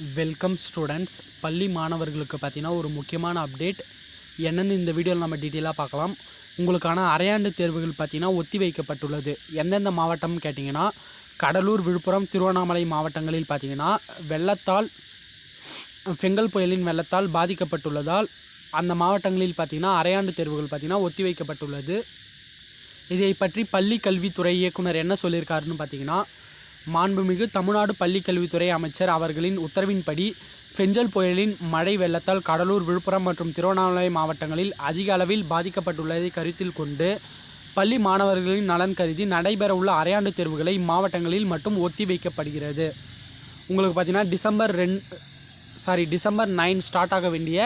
Welcome students பள்ளி மாணவர்களுக்கு பார்த்தீங்கன்னா ஒரு முக்கியமான அப்டேட் என்னென்னு இந்த வீடியோவில் நம்ம டீட்டெயிலாக பார்க்கலாம். உங்களுக்கான அரையாண்டு தேர்வுகள் பார்த்தீங்கன்னா ஒத்தி வைக்கப்பட்டுள்ளது. எந்தெந்த மாவட்டம் கேட்டிங்கன்னா கடலூர் விழுப்புரம் திருவண்ணாமலை மாவட்டங்களில் பார்த்தீங்கன்னா வெள்ளத்தால் செங்கல் புயலின் வெள்ளத்தால் பாதிக்கப்பட்டுள்ளதால் அந்த மாவட்டங்களில் பார்த்தீங்கன்னா அரையாண்டு தேர்வுகள் பார்த்தீங்கன்னா ஒத்தி வைக்கப்பட்டுள்ளது. இதை பற்றி பள்ளி கல்வித்துறை இயக்குனர் என்ன சொல்லியிருக்காருன்னு பார்த்தீங்கன்னா மாண்புமிகு தமிழ்நாடு பள்ளி கல்வித்துறை அமைச்சர் அவர்களின் உத்தரவின்படி ஃபெஞ்சல் புயலின் மழை வெள்ளத்தால் கடலூர் விழுப்புரம் மற்றும் திருவண்ணாமலை மாவட்டங்களில் அதிக அளவில் பாதிக்கப்பட்டுள்ளதை கருத்தில் கொண்டு பள்ளி மாணவர்களின் நலன் கருதி நடைபெறவுள்ள அரையாண்டு தேர்வுகளை இம்மாவட்டங்களில் மட்டும் ஒத்தி வைக்கப்படுகிறது. உங்களுக்கு பார்த்தீங்கன்னா டிசம்பர் ரெண் சாரி டிசம்பர் நைன் ஸ்டார்ட் ஆக வேண்டிய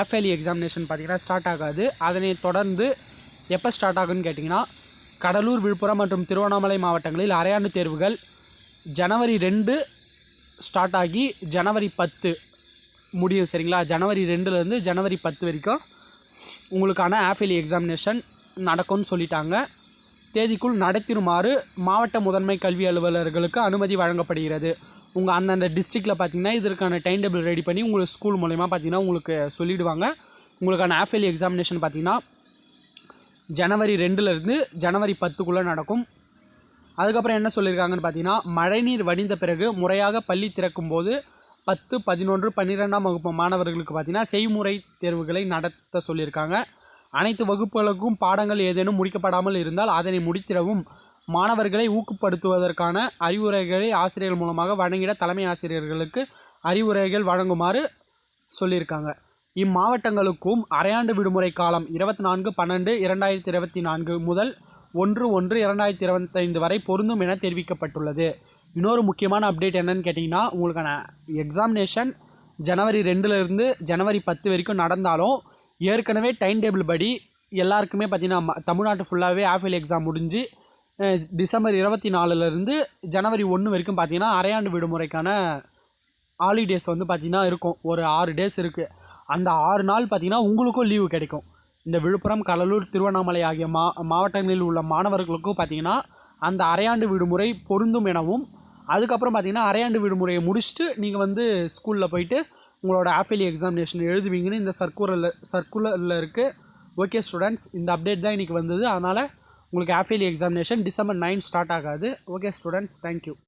ஆஃபேலி எக்ஸாமினேஷன் பார்த்தீங்கன்னா ஸ்டார்ட் ஆகாது. அதனை தொடர்ந்து எப்போ ஸ்டார்ட் ஆகுன்னு கேட்டிங்கன்னா கடலூர் விழுப்புரம் மற்றும் திருவண்ணாமலை மாவட்டங்களில் அரையாண்டு தேர்வுகள் ஜனவரி ரெண்டு ஸ்டார்ட் ஆகி ஜனவரி பத்து. முடியும் சரிங்களா? ஜனவரி ரெண்டுலேருந்து ஜனவரி பத்து வரைக்கும் உங்களுக்கான ஆஃபிலி எக்ஸாமினேஷன் நடக்கும்னு சொல்லிட்டாங்க. தேதிக்குள் நடத்திருமாறு மாவட்ட முதன்மை கல்வி அலுவலர்களுக்கு அனுமதி வழங்கப்படுகிறது. உங்கள் அந்தந்த டிஸ்ட்ரிக்டில் பார்த்தீங்கன்னா இதற்கான டைம் டேபிள் ரெடி பண்ணி உங்களுக்கு ஸ்கூல் மூலயமா பார்த்தீங்கன்னா உங்களுக்கு சொல்லிவிடுவாங்க உங்களுக்கான ஆஃபிலி எக்ஸாமினேஷன் பார்த்தீங்கன்னா ஜனவரி ரெண்டுலேருந்து ஜனவரி பத்துக்குள்ளே நடக்கும். அதுக்கப்புறம் என்ன சொல்லியிருக்காங்கன்னு பார்த்தீங்கன்னா மழைநீர் வடிந்த பிறகு முறையாக பள்ளி திறக்கும் போது பத்து பதினொன்று பன்னிரெண்டாம் வகுப்பு மாணவர்களுக்கு பார்த்தீங்கன்னா செய்முறை தேர்வுகளை நடத்த சொல்லியிருக்காங்க. அனைத்து வகுப்புகளுக்கும் பாடங்கள் ஏதேனும் முடிக்கப்படாமல் இருந்தால் அதனை முடித்திடவும் மாணவர்களை ஊக்கப்படுத்துவதற்கான அறிவுரைகளை ஆசிரியர்கள் மூலமாக வழங்கிட தலைமை ஆசிரியர்களுக்கு அறிவுரைகள் வழங்குமாறு சொல்லியிருக்காங்க. இம்மாவட்டங்களுக்கும் அரையாண்டு விடுமுறை காலம் இருபத்தி நான்கு பன்னெண்டு இரண்டாயிரத்தி இருபத்தி நான்கு முதல் ஒன்று ஒன்று இரண்டாயிரத்தி இருபத்தைந்து வரை பொருந்தும் என தெரிவிக்கப்பட்டுள்ளது. இன்னொரு முக்கியமான அப்டேட் என்னன்னு கேட்டிங்கன்னா உங்களுக்கான எக்ஸாமினேஷன் ஜனவரி ரெண்டுலேருந்து ஜனவரி பத்து வரைக்கும் நடந்தாலும் ஏற்கனவே டைம் டேபிள் படி எல்லாருக்குமே பார்த்திங்கன்னா தமிழ்நாட்டு ஃபுல்லாகவே ஆஃபேல் எக்ஸாம் முடிஞ்சு டிசம்பர் இருபத்தி நாலுலேருந்து ஜனவரி ஒன்று வரைக்கும் பார்த்திங்கன்னா அரையாண்டு விடுமுறைக்கான ஹாலிடேஸ் வந்து பார்த்திங்கன்னா இருக்கும். ஒரு ஆறு டேஸ் இருக்குது அந்த ஆறு நாள் பார்த்திங்கன்னா உங்களுக்கும் லீவு கிடைக்கும். இந்த விழுப்புரம் கடலூர் திருவண்ணாமலை ஆகிய மா மாவட்டங்களில் உள்ள மாணவர்களுக்கும் பார்த்திங்கன்னா அந்த அரையாண்டு விடுமுறை பொருந்தும் எனவும் அதுக்கப்புறம் பார்த்திங்கன்னா அரையாண்டு விடுமுறையை முடிச்சுட்டு நீங்கள் வந்து ஸ்கூலில் போயிட்டு உங்களோட ஆஃபிலி எக்ஸாமினேஷன் எழுதுவீங்கன்னு இந்த சர்க்குலரில் சர்க்குலரில் இருக்குது ஓகே ஸ்டூடெண்ட்ஸ் இந்த அப்டேட் தான் இன்றைக்கி வந்தது. அதனால் உங்களுக்கு half yearly examination December nine start ஆகாது. Okay students thank you